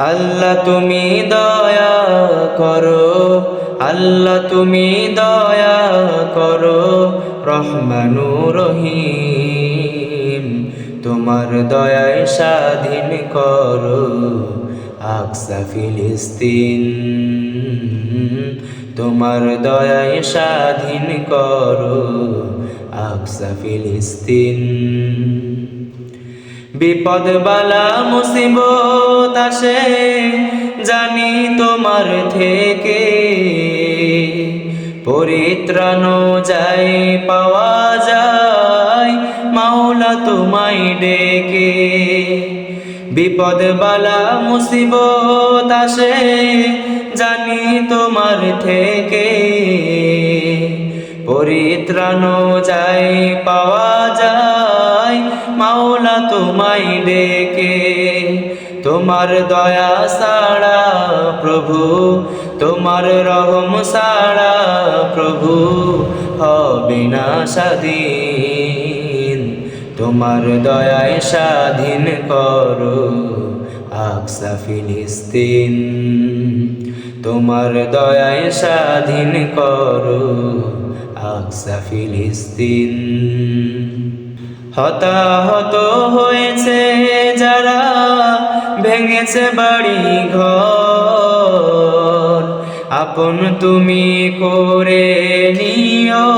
আল্লাহ তুমি দয়া করো, আল্লাহ তুমি দয়া করো, রহমানু রহিম। তোমার দয়ায় স্বাধীন করো, আকসা ফিলিস্তিন। তোমার দয়ায় স্বাধীন করো, আকসা ফিলিস্তিন। বিপদ, বালা, মুসিবত আসে, জানি তোমার থেকে। পরিত্রাণ যায় পাওয়া যায়, মাওলা তোমায় ডেকে। বিপদ, বালা, মুসিবত আসে, জানি তোমার থেকে। পরিত্রাণ যায় পাওয়া যায় মাওলা তোমায় ডেকে। তোমার দয়া সাড়া প্রভু, তোমার রহম সাড়া প্রভু, হবে না স্বাধীন। তোমার দয়ায় স্বাধীন করো আকসা ফিলিস্তিন। তোমার দয়ায় স্বাধীন করো আকসা ফিলিস্তিন। হতাহত হয়েছে যারা, ভেঙেছে বাড়ি ঘর আপন তুমি করে নিও,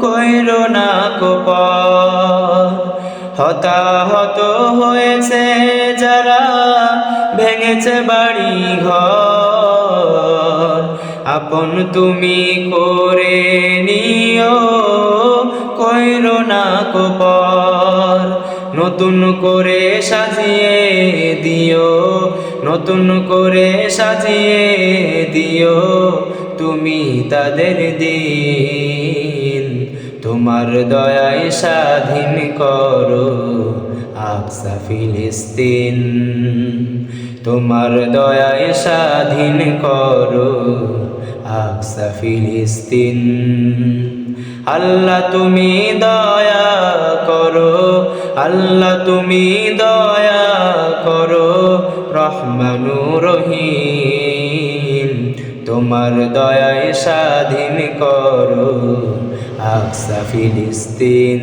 কইর না কোপর হতাহত হয়েছে যারা, ভেঙেছে বাড়ি ঘর আপন তুমি করে নিও কইর না কোপর নতুন করে সাজিয়ে দিও, নতুন করে সাজিয়ে দিও। তুমি তাদের দিন, তোমার দয়ায় স্বাধীন করো আকসা ফিলিস্তিন। তোমার দয়ায় স্বাধীন করো আকসা ফিলিস্তিন। আল্লাহ তুমি দয়া করো, আল্লাহ তুমি দয়া করো, রহমানু রহিম। তোমার দয়ায় স্বাধীন করো, আকসা ফিলিস্তিন।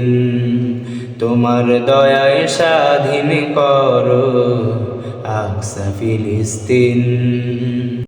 তোমার দয়ায় স্বাধীন করো, আকসা ফিলিস্তিন।